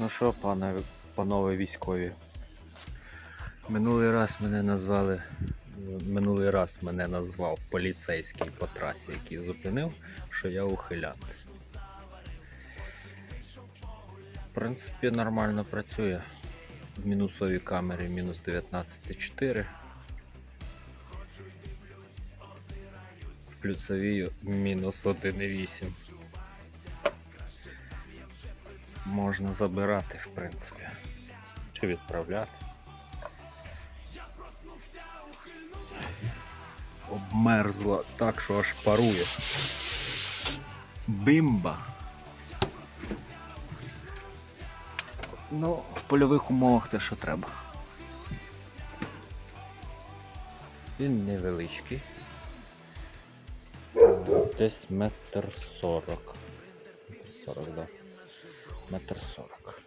Ну що, пане, панове військові? Минулий раз мене назвали. Минулий раз мене назвав поліцейський по трасі, який зупинив, що я ухилянт. В принципі, нормально працює. В мінусовій камері мінус 19,4. В плюсовій мінус 1,8. Можна забирати, в принципі. Чи відправляти. Обмерзла так, що аж парує. Бимба. Ну, в польових умовах те, що треба. Він невеличкий. Десь метр сорок. Метр сорок, да. Метр сорок.